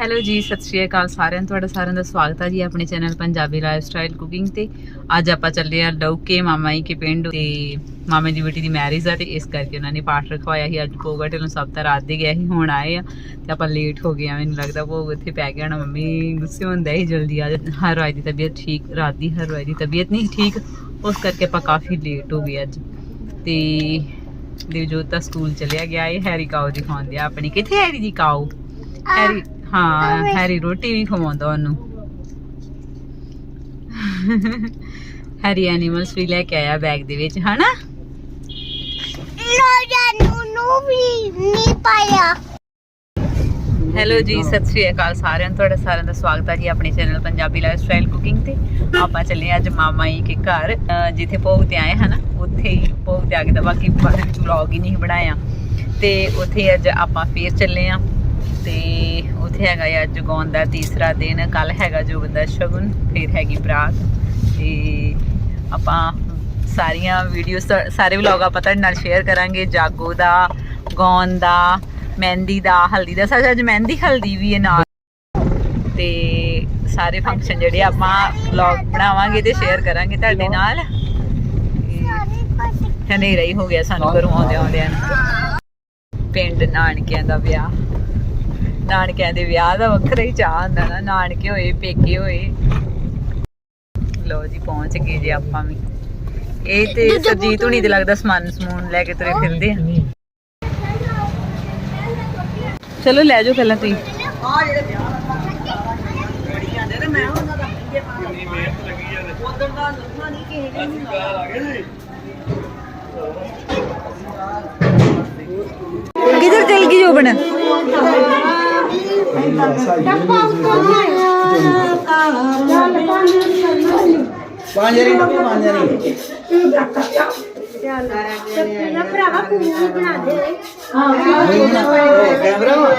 Hello ਜੀ ਸਤਿ ਸ਼੍ਰੀ ਅਕਾਲ ਸਾਰਿਆਂ ਨੂੰ। ਤੁਹਾਡਾ ਸਾਰਿਆਂ ਦਾ ਸਵਾਗਤ ਹੈ ਜੀ ਆਪਣੇ channel Punjabi lifestyle cooking ਤੇ। ਅੱਜ ਆਪਾਂ ਚੱਲੇ ਆ ਲੌਕੇ ਮਾਮਾ ਜੀ ਕੇ ਪਿੰਡ ਤੇ ਮਾਮੇ ਦੀ ਬੇਟੀ ਦੀ ਮੈਰਿਜ ਆ ਤੇ ਇਸ ਕਰਕੇ ਉਹਨਾਂ ਨੇ ਪਾਠ ਰਖਵਾਇਆ ਸੀ। ਅੱਜ ਭੋਗ ਢਿੱਲੋਂ ਸਭ ਤਾਂ ਰਾਤ ਦੇ ਗਿਆ ਸੀ ਹੁਣ ਆਏ ਆ ਤੇ ਆਪਾਂ ਲੇਟ ਹੋ ਗਏ ਆ ਮੈਨੂੰ ਲੱਗਦਾ ਭੋਗ ਇੱਥੇ ਪੈ ਗਿਆ ਨਾ ਮੰਮੀ ਗੁੱਸੇ ਹੁੰਦੇ ਸੀ ਜਲਦੀ ਆ ਹਰ ਰਾਤ ਦੀ ਤਬੀਅਤ ਠੀਕ ਰਾਤ ਦੀ ਹਰ ਰਾਤ ਦੀ ਤਬੀਅਤ ਨਹੀਂ ਠੀਕ ਉਸ ਕਰਕੇ ਆਪਾਂ ਕਾਫੀ ਲੇਟ ਹੋ ਗਏ ਅੱਜ। ਤੇ ਦੇਵਜੋਤ ਤਾਂ ਸਕੂਲ ਚਲਿਆ ਗਿਆ ਇਹ ਹੈਰੀ ਕਾਓ ਦੀ ਖਾਉਂਦੇ ਆ ਆਪਣੀ। ਕਿੱਥੇ ਹੈਰੀ ਦੀ ਕਾਓ ਹੈਰੀ ਹਾਂ ਹੈਰੀ ਰੋਟੀ ਵੀ ਖਵਾਉਂਦਾ ਉਹਨੂੰ। ਹੈਰੀ ਐਨੀਮਲਸ ਵੀ ਲੈ ਕੇ ਆਇਆ ਬੈਗ ਦੇ ਵਿੱਚ ਹਨਾ? ਲੋਜਾ ਨੂੰ ਨੂੰ ਵੀ ਨਹੀਂ ਪਾਇਆ। ਹੈਲੋ ਜੀ ਸਤਿ ਸ਼੍ਰੀ ਅਕਾਲ ਸਾਰਿਆਂ ਨੂੰ। ਤੁਹਾਡਾ ਸਾਰਿਆਂ ਦਾ ਸਵਾਗਤ ਹੈ ਜੀ ਆਪਣੇ channel Punjabi lifestyle cooking ਤੇ। ਆਪਾਂ ਚੱਲੇ ਅੱਜ ਮਾਮਾ ਜੀ ਕੇ ਘਰ ਜਿੱਥੇ ਭੋਗ ਤੇ ਆਏ ਹਨਾ? ਉੱਥੇ ਹੀ ਭੋਗ ਤੇ ਆ ਕੇ ਤਾਂ ਬਾਕੀ ਵਲੌਗ ਹੀ ਨਹੀਂ ਬਣਾਇਆ। ਤੇ ਉੱਥੇ ਅੱਜ ਆਪਾਂ ਫੇਰ ਚੱਲੇ ਆ ਤੇ ਉੱਥੇ ਹੈਗਾ ਆ ਅੱਜ ਦਾ ਤੀਸਰਾ ਦਿਨ ਕੱਲ ਹੈਗਾ ਜੋ ਬੰਦਾ ਸ਼ਗੁਨ, ਫਿਰ ਹੈਗੀ ਬਰਾਤ ਤੇ ਆਪਾਂ ਸਾਰੀਆਂ ਵੀਡੀਓਜ਼ ਸਾਰੇ ਵਲੌਗ ਆਪਾਂ ਤੁਹਾਡੇ ਨਾਲ ਸ਼ੇਅਰ ਕਰਾਂਗੇ, ਜਾਗੋ ਦਾ ਗਾਉਣ ਦਾ, ਮਹਿੰਦੀ ਦਾ, ਹਲਦੀ ਦਾ, ਸੱਚ ਅੱਜ ਮਹਿੰਦੀ, ਹਲਦੀ ਵੀ ਹੈ ਨਾਲ। ਤੇ ਸਾਰੇ ਫੰਕਸ਼ਨ ਜਿਹੜੇ ਆਪਾਂ ਵਲੌਗ ਬਣਾਵਾਂਗੇ ਤੇ ਸ਼ੇਅਰ ਕਰਾਂਗੇ ਤੁਹਾਡੇ ਨਾਲ। ਹਨੇਰਾ ਹੀ ਹੋ ਗਿਆ ਸਾਨੂੰ ਘਰੋਂ ਆਉਂਦੇ ਆਉਂਦਿਆਂ। ਨੂੰ ਪਿੰਡ ਨਾਨਕਿਆਂ ਦਾ ਵਿਆਹ। ਨਾਨਕਿਆਂ ਦੇ ਵਿਆਹ ਦਾ ਵੱਖਰਾ ਹੀ ਚਾਹ ਹੁੰਦਾ ਨਾ ਨਾਨਕੇ ਹੋਏ ਪੇਕੇ ਹੋਏ। ਲੋ ਜੀ ਪਹੁੰਚ ਗਏ ਜੇ ਆਪਾਂ ਵੀ। ਇਹ ਤੇ ਸਰਜੀਤ ਹੁਣੀ ਤੇ ਲੱਗਦਾ ਸਮਾਨ ਸਮੂਨ ਲੈ ਕੇ ਤੁਰੇ ਫਿਰਦੇ ਆ। ਚਲੋ ਲੈ ਜਾਓ ਪਹਿਲਾਂ ਤੁਸੀਂ। ਕਿਧਰ ਚਲ ਗਈ ਜੋਬਨ ਪੰਜ ਰੀ ਟੱਪੇ ਪੰਜ ਰੀ ਭਰਾਵਾ ਪੂਰੀ ਬਣਾ ਦੇ ਕੈਮਰਾ ਵਾ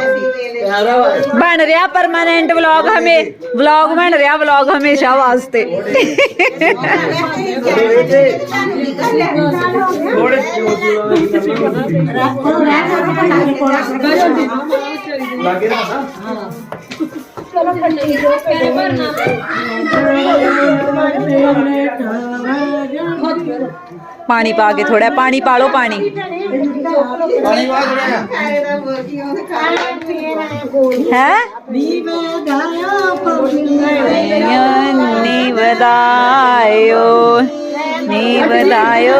ਕੈਮਰਾ ਵਾ ਬਣ ਰਿਹਾ ਪਰਮਾਨੈਂਟ ਵਲੌਗ ਹਮੇ ਵਲੌਗ ਬਣ ਰਿਹਾ ਵਲੌਗ ਹਮੇਸ਼ਾ ਵਾਸਤੇ ਲੱਗੇ ਨਾ ਪਾਣੀ ਪਾ ਕੇ ਥੋੜਾ ਪਾਣੀ ਪਾ ਲਓ ਪਾਣੀ। ਪਾਣੀ ਜੁੜਿਆ ਹੈ? ਨੀ ਵਧਾਇਓ ਨੀ ਵਧਾਇਓ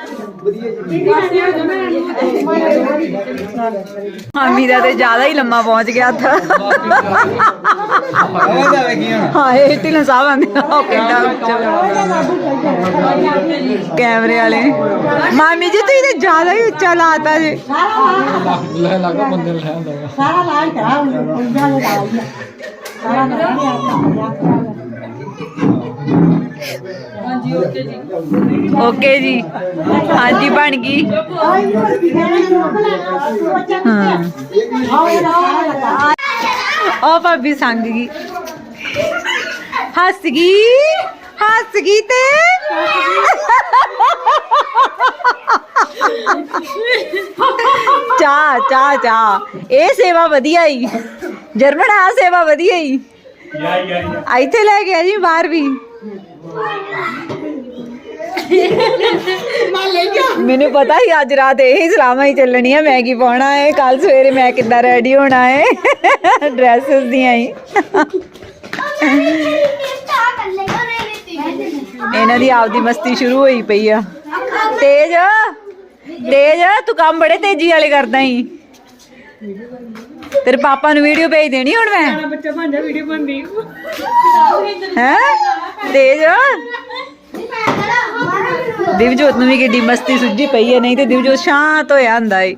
ਵਧਾਇਓ ਨੀ ਤੇ ਜ਼ਿਆਦਾ ਹੀ ਲੰਮਾ ਪਹੁੰਚ ਗਿਆ ਥਾ ਹਾਏ ਢਿੱਲੋਂ ਸਾਹਿਬ ਆਂਦੇ ਉਹ ਕਿੰਨਾ ਕੈਮਰੇ ਵਾਲੇ। ਮਾਮੀ ਜੀ, ਤੁਸੀਂ ਤੇ ਜ਼ਿਆਦਾ ਹੀ ਉੱਚਾ ਲਾਤਾ ਜੀ। ਲੈ ਲੱਗਾ ਬੰਦੇ ਲੈ ਆਂਦਾ ਓਕੇ ਜੀ। ਹਾਂਜੀ ਬਣ ਗਈ। ਹਾਂ। ਉਹ ਭਾਬੀ ਸੰਗ ਗਈ। ਹੱਸ ਗਈ। ਹੱਸ ਗਈ ਤੇ। ਚਾ ਚਾ ਚਾ। ਇਹ ਸੇਵਾ ਵਧੀਆ ਹੀ ਜਰਮਨ ਆ ਸੇਵਾ ਵਧੀਆ ਹੀ ਇੱਥੇ ਲੈ ਗਿਆ ਜੀ ਬਾਹਰ ਵੀ। ਮੈਨੂੰ ਪਤਾ ਹੀ ਅੱਜ ਰਾਤ ਇਹ ਸਲਾਮਾਂ ਹੀ ਚੱਲਣੀ ਆ ਮੈਂ ਕੀ ਪਾਉਣਾ ਹੈ ਕੱਲ ਸਵੇਰੇ ਮੈਂ ਕਿੱਦਾਂ ਰੈਡੀ ਹੋਣਾ ਹੈ ਡਰੈਸਸ ਦੀਆਂ ਹੀ। ਇਹਨਾਂ ਦੀ ਆਪਦੀ ਮਸਤੀ ਸ਼ੁਰੂ ਹੋਈ ਪਈ ਆ। ਤੇਜ ਤੇਜ ਤੂੰ ਕੰਮ ਬੜੇ ਤੇਜ਼ੀ ਵਾਲੇ ਕਰਦਾ ਹੀ ਤੇਰੇ ਪਾਪਾ ਨੂੰ ਵੀਡੀਓ ਭੇਜ ਦੇਣੀ ਹੁਣ ਮੈਂ? ਬੱਚਾ ਭਾਂਜਾ ਵੀਡੀਓ ਬਣਦੀ। ਹੈ? ਤੇਜ? ਦਿਵਜੋਤ ਨੂੰ ਵੀ ਕਿੱਡੀ ਮਸਤੀ ਸੁੱਜੀ ਪਈ ਹੈ, ਨਹੀਂ ਤੇ ਦਿਵਜੋਤ ਸ਼ਾਂਤ ਹੋਇਆ ਹੁੰਦਾ ਏ।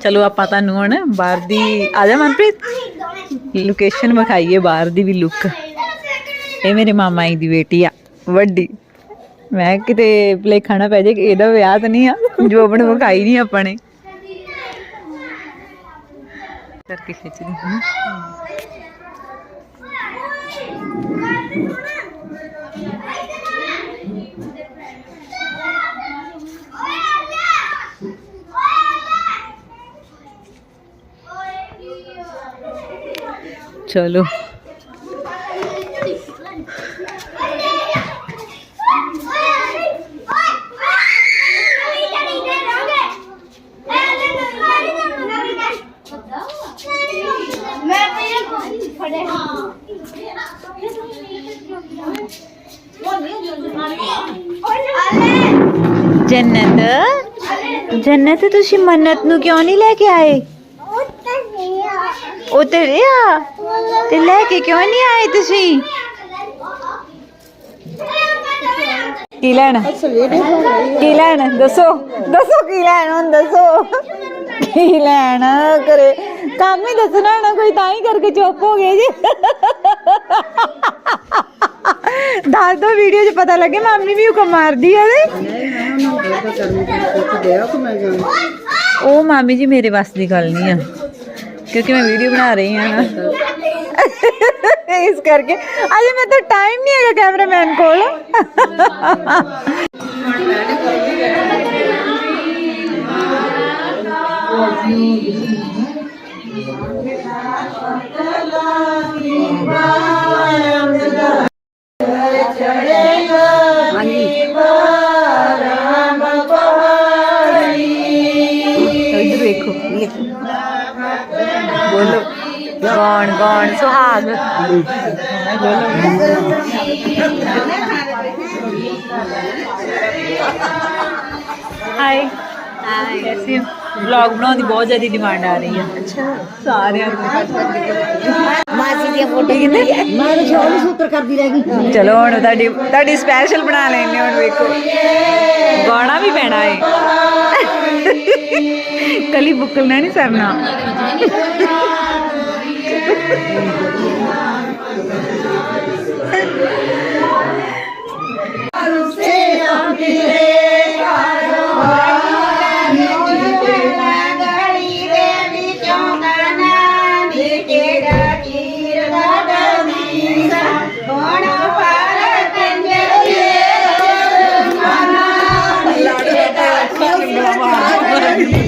ਚਲੋ ਆਪਾਂ ਤੁਹਾਨੂੰ ਹੁਣ ਬਾਹਰ ਦੀ, ਆ ਜਾ ਮਨਪ੍ਰੀਤ। ਲੋਕੇਸ਼ਨ ਵਿਖਾਈਏ ਬਾਹਰ ਦੀ ਵੀ ਲੁੱਕ ਇਹ ਮੇਰੇ ਮਾਮਾ ਜੀ ਦੀ ਬੇਟੀ ਆ, ਵੱਡੀ। ਮੈਂ ਕਿਤੇ ਭੁਲੇਖਾ ਨਾ ਪੈ ਜੇ ਇਹਦਾ ਵਿਆਹ ਤਾਂ ਨਹੀਂ ਆ ਜੋਬਨ ਵਿਖਾਈ ਨਹੀਂ ਆਪਾਂ ਨੇ। ਕਰਕੇ ਖਿੱਚਦੀ ਹਾਂ ਚਲੋ। ਜੰਨਤ? ਜੰਨਤ ਤੁਸੀਂ ਮੰਨਤ ਨੂੰ ਕਿਉਂ ਨਹੀਂ ਲੈ ਕੇ ਆਏ? ਉਹ ਤੇ ਰਿਆ ਤੇ ਲੈ ਕੇ ਕਿਉਂ ਨਹੀਂ ਆਏ ਤੁਸੀਂ? ਕੀ ਲੈਣਾ? ਕੀ ਲੈਣਾ? ਦੱਸੋ। ਦੱਸੋ ਕੀ ਲੈਣਾ ਹੁਣ ਦੱਸੋ। ਕੀ ਲੈਣਾ ਕਰੇ ਕੰਮ ਹੀ ਦੱਸਣਾ ਨਾ ਕੋਈ ਤਾਂ ਹੀ ਕਰਕੇ ਚੁੱਪ ਹੋ ਗਏ ਜੀ। ਦੱਸ ਦੋ ਵੀਡੀਓ 'ਚ ਪਤਾ ਲੱਗੇ ਮਾਮੀ ਵੀ ਹੁਕਮ ਮਾਰਦੀ ਆ ਉਹਦੇ? ਉਹ ਮਾਮੀ ਜੀ ਮੇਰੇ ਵੱਸ ਦੀ ਗੱਲ ਨਹੀਂ ਆ। ਕਿਉਂਕਿ ਮੈਂ ਵੀਡੀਓ ਬਣਾ ਰਹੀ ਹਾਂ ਨਾ ਇਸ ਕਰਕੇ ਅਜੇ ਮੈਂ ਤਾਂ ਟਾਈਮ ਨਹੀਂ ਹੈਗਾ ਕੈਮਰਾਮੈਨ ਕੋਲ ਇੱਧਰ ਬੋਲੋ। ਗਾਣ ਗਾਣ ਸੁਹਾਗ। ਹਾਈ ਹਾਈ ਕੈਸੇ ਹੋ ਵਲੌਗ ਬਣਾਉਣ ਦੀ ਬਹੁਤ ਜ਼ਿਆਦਾ ਡਿਮਾਂਡ ਆ ਰਹੀ ਹੈ। ਅੱਛਾ। ਸਾਰਿਆਂ ਨੂੰ। ਮਾਸੀ ਦੀ ਫੋਟੋ ਕਿੰਨੇ ਮੈਂ ਸ਼ੋਰ ਸੂਤਰ ਕਰਦੀ ਰਹਿ ਗਈ। ਚਲੋ ਹੁਣ ਤੁਹਾਡੀ ਤੁਹਾਡੀ ਸਪੈਸ਼ਲ ਬਣਾ ਲੈਣੇ ਹੁਣ ਵੇਖੋ। ਗਾਣਾ ਵੀ ਪੈਣਾ ਏ। ਕਲੀ ਬੁੱਕਲਣਾ ਨਹੀਂ ਸਰਨਾ।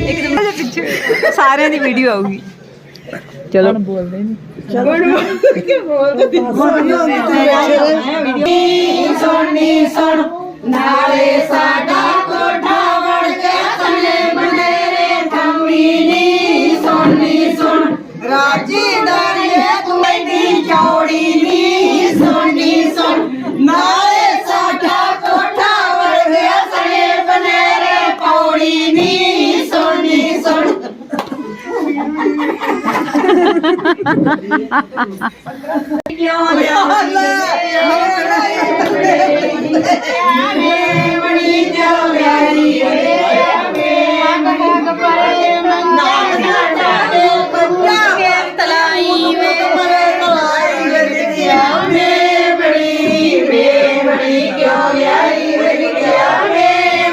ਇੱਕਦਮ ਪਿੱਛੇ ਸਾਰਿਆਂ ਦੀ ਵੀਡੀਓ ਆਊਗੀ ਚਲੋ। ਬੋਲਦੇ ਨਹੀਂ ਸੋਣੀ ਸੁਣ ਨਾਲੇ ਸਾ। ਕਿਉਂ ਯਾਰ ਲੈ